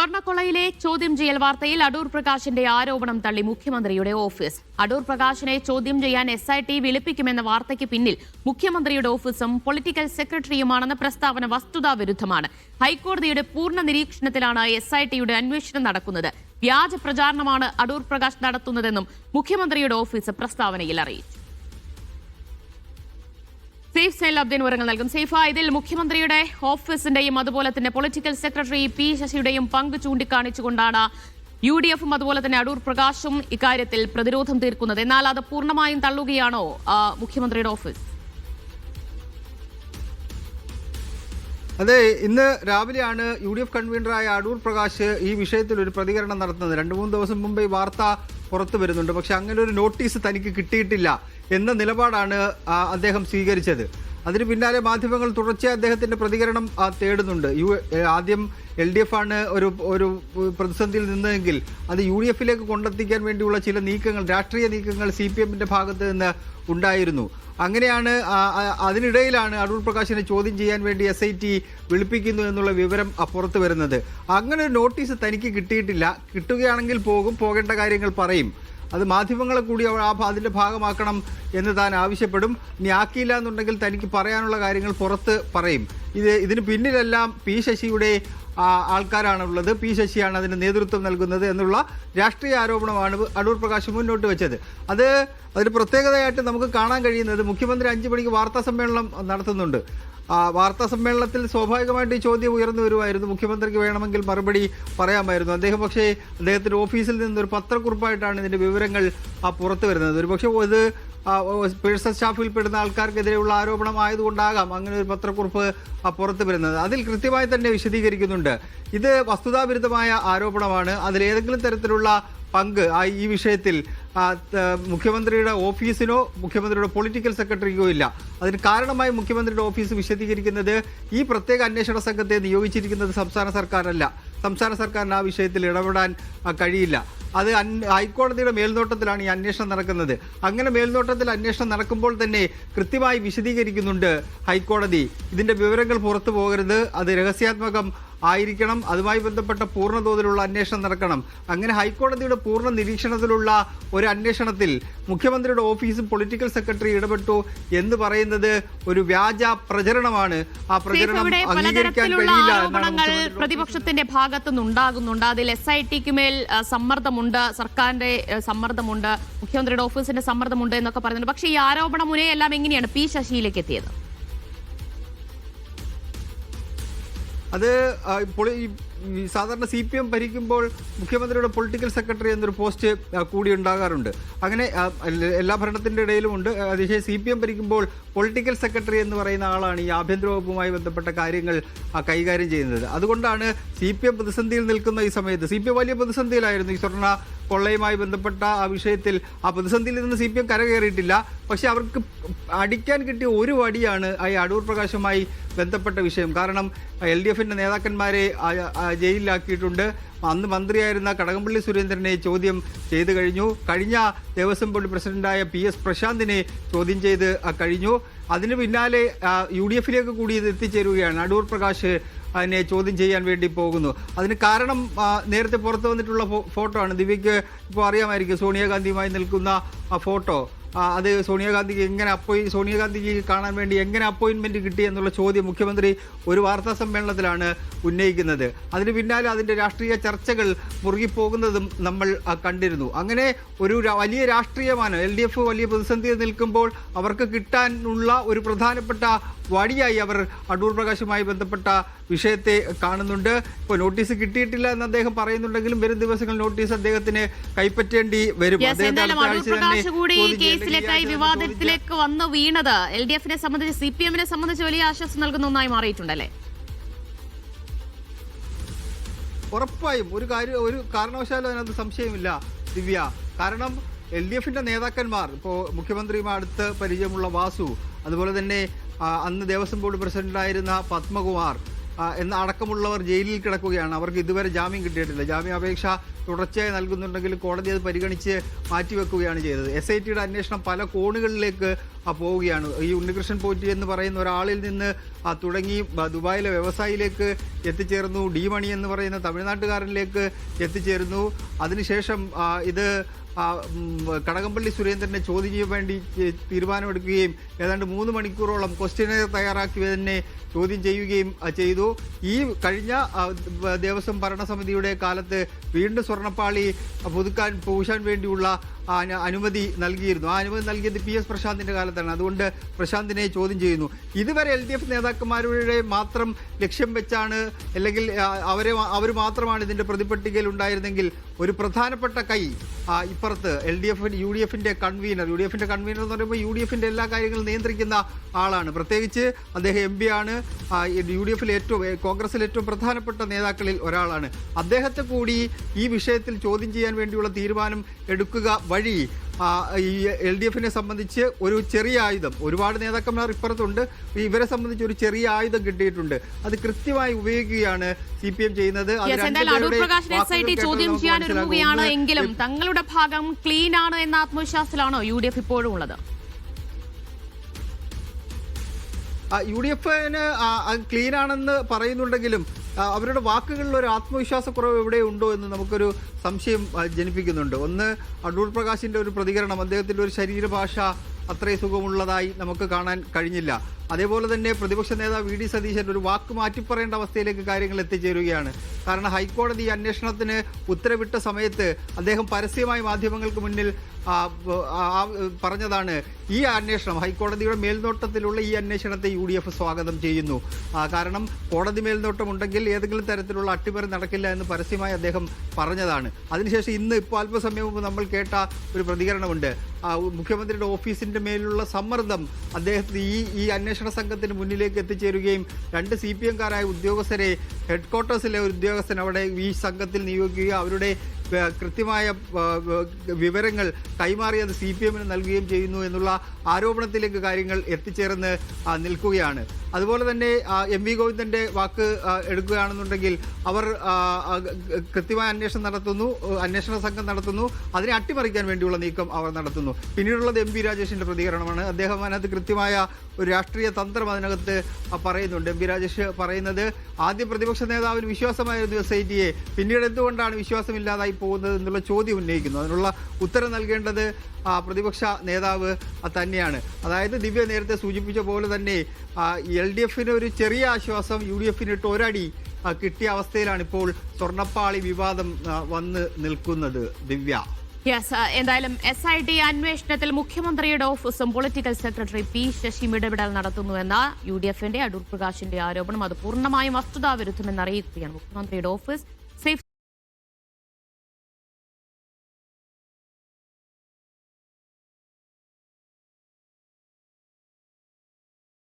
സ്വർണക്കൊള്ളയിലെ ചോദ്യം ചെയ്യൽ വാർത്തയിൽ അടൂർ പ്രകാശിന്റെ ആരോപണം തള്ളി മുഖ്യമന്ത്രിയുടെ ഓഫീസ്. അടൂർ പ്രകാശിനെ ചോദ്യം ചെയ്യാൻ എസ് ഐ ടി വിളിപ്പിക്കുമെന്ന വാർത്തയ്ക്ക് പിന്നിൽ മുഖ്യമന്ത്രിയുടെ ഓഫീസും പൊളിറ്റിക്കൽ സെക്രട്ടറിയുമാണെന്ന പ്രസ്താവന വസ്തുതാ വിരുദ്ധമാണ്. ഹൈക്കോടതിയുടെ പൂർണ നിരീക്ഷണത്തിലാണ് എസ് ഐ ടിയുടെ അന്വേഷണം നടക്കുന്നത്. വ്യാജ പ്രചാരണമാണ് അടൂർ പ്രകാശ് നടത്തുന്നതെന്നും മുഖ്യമന്ത്രിയുടെ ഓഫീസ് പ്രസ്താവനയിൽ അറിയിച്ചു. സേഫ് സൈൽ അബ്ദീൻ വിവരങ്ങൾ നൽകും. സേഫ ഇതിൽ മുഖ്യമന്ത്രിയുടെ ഓഫീസിന്റെയും അതുപോലെ തന്നെ പൊളിറ്റിക്കൽ സെക്രട്ടറി പി ശശിയുടെയും പങ്ക് ചൂണ്ടിക്കാണിച്ചുകൊണ്ടാണ് യു ഡി എഫും അതുപോലെ തന്നെ അടൂർ പ്രകാശും ഇക്കാര്യത്തിൽ പ്രതിരോധം തീർക്കുന്നത്. എന്നാൽ അത് പൂർണമായും തള്ളുകയാണോ മുഖ്യമന്ത്രിയുടെ ഓഫീസ്? അതെ ഇന്ന് രാവിലെയാണ് യു ഡി എഫ് കൺവീനറായ അടൂർ പ്രകാശ് ഈ വിഷയത്തിൽ ഒരു പ്രതികരണം നടത്തുന്നത്. രണ്ട് മൂന്ന് ദിവസം മുമ്പ് ഈ വാർത്ത പുറത്തു വരുന്നുണ്ട്. പക്ഷെ അങ്ങനെ ഒരു നോട്ടീസ് തനിക്ക് കിട്ടിയിട്ടില്ല. എന്ന നിലപാടാണ് അദ്ദേഹം സ്വീകരിച്ചത്. അതിന് പിന്നാലെ മാധ്യമങ്ങൾ തുടർച്ചയായി അദ്ദേഹത്തിന്റെ പ്രതികരണം തേടുന്നുണ്ട്. യു ആദ്യം എൽ ഡി എഫ് ആണ് ഒരു ഒരു പ്രതിസന്ധിയിൽ നിന്നതെങ്കിൽ അത് യു ഡി എഫിലേക്ക് കൊണ്ടെത്തിക്കാൻ വേണ്ടിയുള്ള ചില നീക്കങ്ങൾ രാഷ്ട്രീയ നീക്കങ്ങൾ സി പി എമ്മിന്റെ ഭാഗത്ത് നിന്ന് ഉണ്ടായിരുന്നു. അങ്ങനെയാണ് അതിനിടയിലാണ് അടൂർ പ്രകാശിനെ ചോദ്യം ചെയ്യാൻ വേണ്ടി എസ് ഐ ടി വിളിപ്പിക്കുന്നു എന്നുള്ള വിവരം അപ്പുറത്ത് പുറത്തു വരുന്നത്. അങ്ങനെ ഒരു നോട്ടീസ് തനിക്ക് കിട്ടിയിട്ടില്ല. കിട്ടുകയാണെങ്കിൽ പോകും പോകേണ്ട കാര്യങ്ങൾ പറയും. അത് മാധ്യമങ്ങളെ കൂടി ആ അതിന്റെ ഭാഗമാക്കണം എന്ന് താൻ ആവശ്യപ്പെടും. ഇനി ആക്കിയില്ല എന്നുണ്ടെങ്കിൽ തനിക്ക് പറയാനുള്ള കാര്യങ്ങൾ പുറത്ത് പറയും. ഇത് ഇതിന് പിന്നിലെല്ലാം പി ശശിയുടെ ആൾക്കാരാണുള്ളത്. പി ശശിയാണ് അതിന് നേതൃത്വം നൽകുന്നത് എന്നുള്ള രാഷ്ട്രീയ ആരോപണമാണ് അടൂർ പ്രകാശ് മുന്നോട്ട് വെച്ചത്. അത് അതിന് പ്രത്യേകതയായിട്ട് നമുക്ക് കാണാൻ കഴിയുന്നത് മുഖ്യമന്ത്രി അഞ്ചു മണിക്ക് വാർത്താ സമ്മേളനം നടത്തുന്നുണ്ട്. വാർത്താ സമ്മേളനത്തിൽ സ്വാഭാവികമായിട്ട് ഈ ചോദ്യം ഉയർന്നു വരുമായിരുന്നു. മുഖ്യമന്ത്രിക്ക് വേണമെങ്കിൽ മറുപടി പറയാമായിരുന്നു. അദ്ദേഹം പക്ഷേ അദ്ദേഹത്തിന്റെ ഓഫീസിൽ നിന്ന് ഒരു പത്രക്കുറിപ്പായിട്ടാണ് ഇതിന്റെ വിവരങ്ങൾ പുറത്തു വരുന്നത്. ഒരു പക്ഷേ ഇത് പേഴ്സൺ സ്റ്റാഫിൽ പെടുന്ന ആൾക്കാർക്കെതിരെയുള്ള ആരോപണം ആയതുകൊണ്ടാകാം അങ്ങനെ ഒരു പത്രക്കുറിപ്പ് പുറത്തു വരുന്നത്. അതിൽ കൃത്യമായി തന്നെ വിശദീകരിക്കുന്നുണ്ട്. ഇത് വസ്തുതാവിരുദ്ധമായ ആരോപണമാണ്. അതിലേതെങ്കിലും തരത്തിലുള്ള പങ്ക് ഈ വിഷയത്തിൽ മുഖ്യമന്ത്രിയുടെ ഓഫീസിനോ മുഖ്യമന്ത്രിയുടെ പൊളിറ്റിക്കൽ സെക്രട്ടറിക്കോ ഇല്ല. അതിന് കാരണമായി മുഖ്യമന്ത്രിയുടെ ഓഫീസ് വിശദീകരിക്കുന്നത് ഈ പ്രത്യേക അന്വേഷണ സംഘത്തെ നിയോഗിച്ചിരിക്കുന്നത് സംസ്ഥാന സർക്കാരല്ല. സംസ്ഥാന സർക്കാരിന് ആ വിഷയത്തിൽ ഇടപെടാൻ കഴിയില്ല. അത് ഹൈക്കോടതിയുടെ മേൽനോട്ടത്തിലാണ് ഈ അന്വേഷണം നടക്കുന്നത്. അങ്ങനെ മേൽനോട്ടത്തിൽ അന്വേഷണം നടക്കുമ്പോൾ തന്നെ കൃത്യമായി വിശദീകരിക്കുന്നുണ്ട് ഹൈക്കോടതി. ഇതിന്റെ വിവരങ്ങൾ പുറത്തു പോകരുത്. അത് രഹസ്യാത്മകം ആയിരിക്കണം. അതുമായി ബന്ധപ്പെട്ട പൂർണതോതിലുള്ള അന്വേഷണം നടക്കണം. അങ്ങനെ ഹൈക്കോടതിയുടെ പൂർണ നിരീക്ഷണത്തിലുള്ള ഒരു അന്വേഷണത്തിൽ മുഖ്യമന്ത്രിയുടെ ഓഫീസും പൊളിറ്റിക്കൽ സെക്രട്ടറി ഇടപെട്ടു എന്ന് പറയുന്നത് ഒരു വ്യാജ പ്രചരണമാണ്. ആ പ്രചരണം അംഗീകരിക്കാൻ കഴിയില്ല ആരോപണങ്ങൾ പ്രതിപക്ഷത്തിന്റെ ഭാഗത്തുനിന്നുണ്ടാകുന്നുണ്ട്. അതിൽ എസ് ഐ ടിക്ക് മേൽ സമ്മർദ്ദമുണ്ട്. സർക്കാരിന്റെ സമ്മർദ്ദമുണ്ട്. മുഖ്യമന്ത്രിയുടെ ഓഫീസിന്റെ സമ്മർദ്ദമുണ്ട് എന്നൊക്കെ പറയുന്നുണ്ട്. പക്ഷേ ഈ ആരോപണ മുനയെല്ലാം എങ്ങനെയാണ് പി ശശിയിലേക്ക് എത്തിയത്? അത് സാധാരണ സി പി എം ഭരിക്കുമ്പോൾ മുഖ്യമന്ത്രിയുടെ പൊളിറ്റിക്കൽ സെക്രട്ടറി എന്നൊരു പോസ്റ്റ് കൂടി ഉണ്ടാകാറുണ്ട്. അങ്ങനെ എല്ലാ- ഭരണത്തിന്റെ ഇടയിലും ഉണ്ട്. പക്ഷേ സി പി എം ഭരിക്കുമ്പോൾ പൊളിറ്റിക്കൽ സെക്രട്ടറി എന്ന് പറയുന്ന ആളാണ് ഈ ആഭ്യന്തര വകുപ്പുമായി ബന്ധപ്പെട്ട കാര്യങ്ങൾ കൈകാര്യം ചെയ്യുന്നത്. അതുകൊണ്ടാണ് സി പി എം പ്രതിസന്ധിയിൽ നിൽക്കുന്ന ഈ സമയത്ത് സി പി എം വലിയ പ്രതിസന്ധിയിലായിരുന്നു ഈ സ്വർണ കൊള്ളയുമായി ബന്ധപ്പെട്ട ആ വിഷയത്തിൽ ആ പ്രതിസന്ധിയിൽ നിന്ന് സി പി എം കരകയറിയിട്ടില്ല. പക്ഷെ അവർക്ക് അടിക്കാൻ കിട്ടിയ ഒരു വടിയാണ് ഈ അടൂർ പ്രകാശുമായി ബന്ധപ്പെട്ട വിഷയം. കാരണം എൽ ഡി എഫിന്റെ നേതാക്കന്മാരെ ജയിലിലാക്കിയിട്ടുണ്ട്. അന്ന് മന്ത്രിയായിരുന്ന കടകംപള്ളി സുരേന്ദ്രനെ ചോദ്യം ചെയ്തു കഴിഞ്ഞു. കഴിഞ്ഞ ദേവസ്വം ബോർഡ് പ്രസിഡന്റായ പി എസ് പ്രശാന്തിനെ ചോദ്യം ചെയ്ത് കഴിഞ്ഞു. അതിന് പിന്നാലെ യു ഡി എഫിലേക്ക് കൂടി ഇത് എത്തിച്ചേരുകയാണ് അടൂർ പ്രകാശ് അതിനെ ചോദ്യം ചെയ്യാൻ വേണ്ടി പോകുന്നു. അതിന് കാരണം നേരത്തെ പുറത്തു വന്നിട്ടുള്ള ഫോട്ടോ ആണ്. ദിവ്യക്ക് ഇപ്പോൾ അറിയാമായിരിക്കും സോണിയാഗാന്ധിയുമായി നിൽക്കുന്ന ആ ഫോട്ടോ. അത് സോണിയാഗാന്ധിക്ക് എങ്ങനെ അപ്പോയി സോണിയാഗാന്ധിക്ക് കാണാൻ വേണ്ടി എങ്ങനെ അപ്പോയിന്റ്മെന്റ് കിട്ടി എന്നുള്ള ചോദ്യം മുഖ്യമന്ത്രി ഒരു വാർത്താ സമ്മേളനത്തിലാണ് ഉന്നയിക്കുന്നത്. അതിന് പിന്നാലെ അതിന്റെ രാഷ്ട്രീയ ചർച്ചകൾ മുറുകിപ്പോകുന്നതും നമ്മൾ കണ്ടിരുന്നു. അങ്ങനെ ഒരു വലിയ രാഷ്ട്രീയമാണ് എൽ ഡി എഫ് വലിയ പ്രതിസന്ധിയിൽ നിൽക്കുമ്പോൾ അവർക്ക് കിട്ടാനുള്ള ഒരു പ്രധാനപ്പെട്ട വഴിയായി അവർ അടൂർ പ്രകാശുമായി ബന്ധപ്പെട്ട വിഷയത്തെ കാണുന്നുണ്ട്. ഇപ്പോൾ നോട്ടീസ് കിട്ടിയിട്ടില്ല എന്ന് അദ്ദേഹം പറയുന്നുണ്ടെങ്കിലും വരും ദിവസങ്ങളിൽ നോട്ടീസ് അദ്ദേഹത്തിന് കൈപ്പറ്റേണ്ടി വരും. കേസിലേക്കായി വിവാദത്തിലേക്ക് വന്നു വീണത് എൽ ഡി എഫിനെ സംബന്ധിച്ച് സി പി എമ്മിനെ സംബന്ധിച്ച് വലിയ ആശ്വാസം നൽകുന്ന ഒന്നായി മാറിയിട്ടുണ്ടല്ലേ? ഉറപ്പായും. ഒരു കാര്യം ഒരു കാരണവശാലും അതിനകത്ത് സംശയമില്ല ദിവ്യ. കാരണം എൽ ഡി എഫിന്റെ നേതാക്കന്മാർ ഇപ്പോൾ മുഖ്യമന്ത്രിയുമായി അടുത്ത് പരിചയമുള്ള വാസു അതുപോലെ തന്നെ അന്ന് ദേവസ്വം ബോർഡ് പ്രസിഡന്റായിരുന്ന പത്മകുമാർ എന്ന അടക്കമുള്ളവർ ജയിലിൽ കിടക്കുകയാണ്. അവർക്ക് ഇതുവരെ ജാമ്യം കിട്ടിയിട്ടില്ല. ജാമ്യാപേക്ഷ തുടർച്ചയായി നൽകുന്നുണ്ടെങ്കിൽ കോടതി അത് പരിഗണിച്ച് മാറ്റിവെക്കുകയാണ് ചെയ്തത്. എസ് ഐ ടിയുടെ അന്വേഷണം പല കോണുകളിലേക്ക് പോവുകയാണ്. ഈ ഉണ്ണികൃഷ്ണൻ പോറ്റി എന്ന് പറയുന്ന ഒരാളിൽ നിന്ന് തുടങ്ങി ദുബായിലെ വ്യവസായിയിലേക്ക് എത്തിച്ചേർന്നു. ഡി മണി എന്ന് പറയുന്ന തമിഴ്നാട്ടുകാരനിലേക്ക് എത്തിച്ചേരുന്നു. അതിനുശേഷം ഇത് കടകംപള്ളി സുരേന്ദ്രനെ ചോദ്യം ചെയ്യാൻ വേണ്ടി തീരുമാനമെടുക്കുകയും ഏതാണ്ട് മൂന്ന് മണിക്കൂറോളം ക്വസ്റ്റ്യനർ തയ്യാറാക്കി തന്നെ ചോദ്യം ചെയ്യുകയും ചെയ്തു. ഈ കഴിഞ്ഞ ദേവസ്വം ഭരണസമിതിയുടെ കാലത്ത് വീണ്ടും സ്വർണപ്പാളി പുതുക്കാൻ പൂശാൻ വേണ്ടിയുള്ള അനുമതി നൽകിയിരുന്നു. ആ അനുമതി നൽകിയത് പി എസ് പ്രശാന്തിന്റെ കാലത്താണ്. അതുകൊണ്ട് പ്രശാന്തിനെ ചോദ്യം ചെയ്യുന്നു. ഇതുവരെ എൽ ഡി എഫ് നേതാക്കന്മാരുടെ മാത്രം ലക്ഷ്യം വെച്ചാണ് അല്ലെങ്കിൽ അവരെ അവർ മാത്രമാണ് ഇതിന്റെ പ്രതിപട്ടികയിൽ ഉണ്ടായിരുന്നെങ്കിൽ ഒരു പ്രധാനപ്പെട്ട കൈ ഇപ്പുറത്ത് L D F U D എഫിന്റെ കൺവീനർ. യു ഡി എഫിന്റെ കൺവീനർ എന്ന് പറയുമ്പോൾ യു ഡി എഫിന്റെ എല്ലാ കാര്യങ്ങളും നിയന്ത്രിക്കുന്ന ആളാണ്. പ്രത്യേകിച്ച് അദ്ദേഹം എം പി ആണ്. യു ഡി എഫിൽ ഏറ്റവും കോൺഗ്രസിൽ ഏറ്റവും പ്രധാനപ്പെട്ട നേതാക്കളിൽ ഒരാളാണ്. അദ്ദേഹത്തെ കൂടി ഈ വിഷയത്തിൽ ചോദ്യം ചെയ്യാൻ വേണ്ടിയുള്ള തീരുമാനം എടുക്കുക വഴി ആ, ഈ എൽ ഡി എഫിനെ സംബന്ധിച്ച് ഒരു ചെറിയ ആയുധം. ഒരുപാട് നേതാക്കന്മാർ ഇപ്പുറത്തുണ്ട്. ഇവരെ സംബന്ധിച്ച് ഒരു ചെറിയ ആയുധം കിട്ടിയിട്ടുണ്ട്. അത് കൃത്യമായി ഉപയോഗിക്കുകയാണ് സി പി എം ചെയ്യുന്നത്. ചോദ്യം ചെയ്യാൻ ഒരുങ്ങുകയാണ് എങ്കിലും തങ്ങളുടെ ഭാഗം ക്ലീൻ ആണ് എന്ന ആത്മവിശ്വാസത്തിലാണോ യു ഡി എഫ് ഇപ്പോഴും ഉള്ളത്? യു ഡി എഫിന് ക്ലീൻ ആണെന്ന് പറയുന്നുണ്ടെങ്കിലും അവരുടെ വാക്കുകളിൽ ഒരു ആത്മവിശ്വാസക്കുറവ് എവിടെ ഉണ്ടോ എന്ന് നമുക്കൊരു സംശയം ജനിപ്പിക്കുന്നുണ്ട്. ഒന്ന് അടൂർ പ്രകാശിന്റെ ഒരു പ്രതികരണം അദ്ദേഹത്തിന്റെ ഒരു ശരീരഭാഷ അത്രയും സുഖമുള്ളതായി നമുക്ക് കാണാൻ കഴിഞ്ഞില്ല. അതേപോലെ തന്നെ പ്രതിപക്ഷ നേതാവ് വി ഡി സതീശൻ ഒരു വാക്ക് മാറ്റിപ്പറയേണ്ട അവസ്ഥയിലേക്ക് കാര്യങ്ങൾ എത്തിച്ചേരുകയാണ്. കാരണം ഹൈക്കോടതി അന്വേഷണത്തിന് ഉത്തരവിട്ട സമയത്ത് അദ്ദേഹം പരസ്യമായി മാധ്യമങ്ങൾക്ക് മുന്നിൽ പറഞ്ഞതാണ്. ഈ അന്വേഷണം ഹൈക്കോടതിയുടെ മേൽനോട്ടത്തിലുള്ള ഈ അന്വേഷണത്തെ യു ഡി എഫ് സ്വാഗതം ചെയ്യുന്നു. കാരണം കോടതി മേൽനോട്ടം ഉണ്ടെങ്കിൽ ഏതെങ്കിലും തരത്തിലുള്ള അട്ടിമറി നടക്കില്ല എന്ന് പരസ്യമായി അദ്ദേഹം പറഞ്ഞതാണ്. അതിനുശേഷം ഇന്ന് ഇപ്പോൾ അല്പസമയം മുമ്പ് നമ്മൾ കേട്ട ഒരു പ്രതികരണമുണ്ട്. മുഖ്യമന്ത്രിയുടെ ഓഫീസിന്റെ മേലുള്ള സമ്മർദ്ദം അദ്ദേഹത്തിന് ഈ ഈ അന്വേഷണ സംഘത്തിന് മുന്നിലേക്ക് എത്തിച്ചേരുകയും രണ്ട് സി പി എംകാരായ ഉദ്യോഗസ്ഥരെ ഹെഡ്ക്വാർട്ടേഴ്സിലെ ഒരു ഉദ്യോഗസ്ഥൻ അവിടെ ഈ സംഘത്തിൽ നിയോഗിക്കുകയും അവരുടെ കൃത്യമായ വിവരങ്ങൾ കൈമാറിയത് സി പി എമ്മിന് നൽകുകയും ചെയ്യുന്നു എന്നുള്ള ആരോപണത്തിലേക്ക് കാര്യങ്ങൾ എത്തിച്ചേർന്ന് നിൽക്കുകയാണ്. അതുപോലെ തന്നെ എം വി ഗോവിന്ദന്റെ വാക്ക് എടുക്കുകയാണെന്നുണ്ടെങ്കിൽ അവർ കൃത്യമായ അന്വേഷണം നടത്തുന്നു അന്വേഷണ സംഘം നടത്തുന്നു. അതിനെ അട്ടിമറിക്കാൻ വേണ്ടിയുള്ള നീക്കം അവർ നടത്തുന്നു. പിന്നീടുള്ളത് എം പി രാജേഷിന്റെ പ്രതികരണമാണ്. അദ്ദേഹം അതിനകത്ത് കൃത്യമായ ഒരു രാഷ്ട്രീയ തന്ത്രം അതിനകത്ത് പറയുന്നുണ്ട്. എം പി രാജേഷ് പറയുന്നത് ആദ്യം പ്രതിപക്ഷ നേതാവിന് വിശ്വാസമായിരുന്നു എസ് ഐ ടിയെ പിന്നീട് എന്തുകൊണ്ടാണ് വിശ്വാസമില്ലാതായി പോകുന്നത് എന്നുള്ള ചോദ്യം ഉന്നയിക്കുന്നു. അതിനുള്ള ഉത്തരം നൽകേണ്ടത് പ്രതിപക്ഷ നേതാവ് തന്നെയാണ്. അതായത് ദിവ്യ നേരത്തെ സൂചിപ്പിച്ച പോലെ തന്നെ ഡി എഫിന് ഒരു ചെറിയ ആശ്വാസം യു ഡി എഫിന് ഒരടി കിട്ടിയ അവസ്ഥയിലാണ് ഇപ്പോൾ സ്വർണപ്പാളി വിവാദം വന്ന് നിൽക്കുന്നത്. ദിവ്യ. യെസ് എന്തായാലും എസ് ഐ ടി അന്വേഷണത്തിൽ മുഖ്യമന്ത്രിയുടെ ഓഫീസും പൊളിറ്റിക്കൽ സെക്രട്ടറി പി ശശിയും ഇടപെടൽ നടത്തുന്നുവെന്ന യു ഡി എഫിന്റെ അടൂർ പ്രകാശിന്റെ ആരോപണം അത് പൂർണമായും വസ്തുതാവിരുദ്ധമെന്ന് അറിയിക്കുകയാണ് മുഖ്യമന്ത്രിയുടെ ഓഫീസ്. സേഫ്